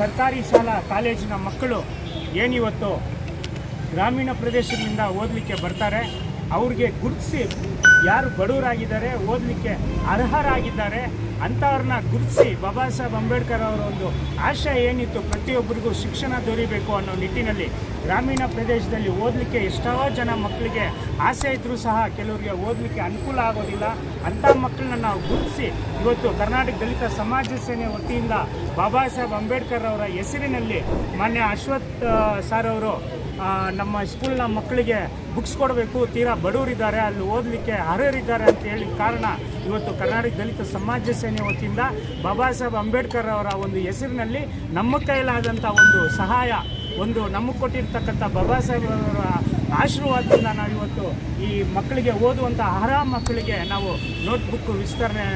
ಸರ್ಕಾರಿ ಶಾಲಾ ಕಾಲೇಜಿನ ಮಕ್ಕಳು ಏನಿವತ್ತು ಗ್ರಾಮೀಣ ಪ್ರದೇಶದಿಂದ ಓದಲಿಕ್ಕೆ ಬರ್ತಾರೆ. ಅವ್ರಿಗೆ ಗುರುತಿಸಿ ಯಾರು ಬಡವರಾಗಿದ್ದಾರೆ, ಓದಲಿಕ್ಕೆ ಅರ್ಹರಾಗಿದ್ದಾರೆ ಅಂಥವ್ರನ್ನ ಗುರುತಿಸಿ ಬಾಬಾ ಸಾಹೇಬ್ ಅಂಬೇಡ್ಕರ್ ಅವರ ಒಂದು ಆಶಯ ಏನಿತ್ತು, ಪ್ರತಿಯೊಬ್ಬರಿಗೂ ಶಿಕ್ಷಣ ದೊರೀಬೇಕು ಅನ್ನೋ ನಿಟ್ಟಿನಲ್ಲಿ ಗ್ರಾಮೀಣ ಪ್ರದೇಶದಲ್ಲಿ ಓದಲಿಕ್ಕೆ ಎಷ್ಟೋ ಜನ ಮಕ್ಕಳಿಗೆ ಆಸೆ ಇದ್ದರೂ ಸಹ ಕೆಲವರಿಗೆ ಓದಲಿಕ್ಕೆ ಅನುಕೂಲ ಆಗೋದಿಲ್ಲ. ಅಂಥ ಮಕ್ಕಳನ್ನ ನಾವು ಗುರುತಿಸಿ ಇವತ್ತು ಕರ್ನಾಟಕ ದಲಿತ ಸಮಾಜ ಸೇನೆ ವತಿಯಿಂದ ಬಾಬಾ ಸಾಹೇಬ್ ಅಂಬೇಡ್ಕರ್ ಅವರ ಹೆಸರಿನಲ್ಲಿ ಮಾನ್ಯ ಅಶ್ವಥ್ ಸರ್ ಅವರು ನಮ್ಮ ಸ್ಕೂಲ್ನ ಮಕ್ಕಳಿಗೆ ಬುಕ್ಸ್ ಕೊಡಬೇಕು, ತೀರಾ ಬಡವರಿದ್ದಾರೆ, ಅಲ್ಲಿ ಓದಲಿಕ್ಕೆ ಅರ್ಹರಿದ್ದಾರೆ ಅಂತ ಹೇಳಿ ಕಾರಣ ಇವತ್ತು ಕರ್ನಾಟಕ ದಲಿತ ಸಮಾಜ ಸೇನೆ ವತಿಯಿಂದ ಬಾಬಾ ಸಾಹೇಬ್ ಅಂಬೇಡ್ಕರ್ ಅವರ ಒಂದು ಹೆಸರಿನಲ್ಲಿ ನಮ್ಮ ಕೈಲಾದಂಥ ಒಂದು ಸಹಾಯ, ಒಂದು ನಮಗೆ ಕೊಟ್ಟಿರ್ತಕ್ಕಂಥ ಬಾಬಾ ಸಾಹೇಬ್ರವರ ಆಶೀರ್ವಾದದಿಂದ ನಾವು ಇವತ್ತು ಈ ಮಕ್ಕಳಿಗೆ ಓದುವಂಥ ಅರ್ಹ ಮಕ್ಕಳಿಗೆ ನಾವು ನೋಟ್ಬುಕ್ ವಿಸ್ತರಣೆ,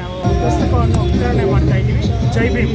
ಪುಸ್ತಕವನ್ನು ವಿತರಣೆ ಮಾಡ್ತಾ ಇದ್ದೀವಿ. ಜೈ ಭೀಮ್.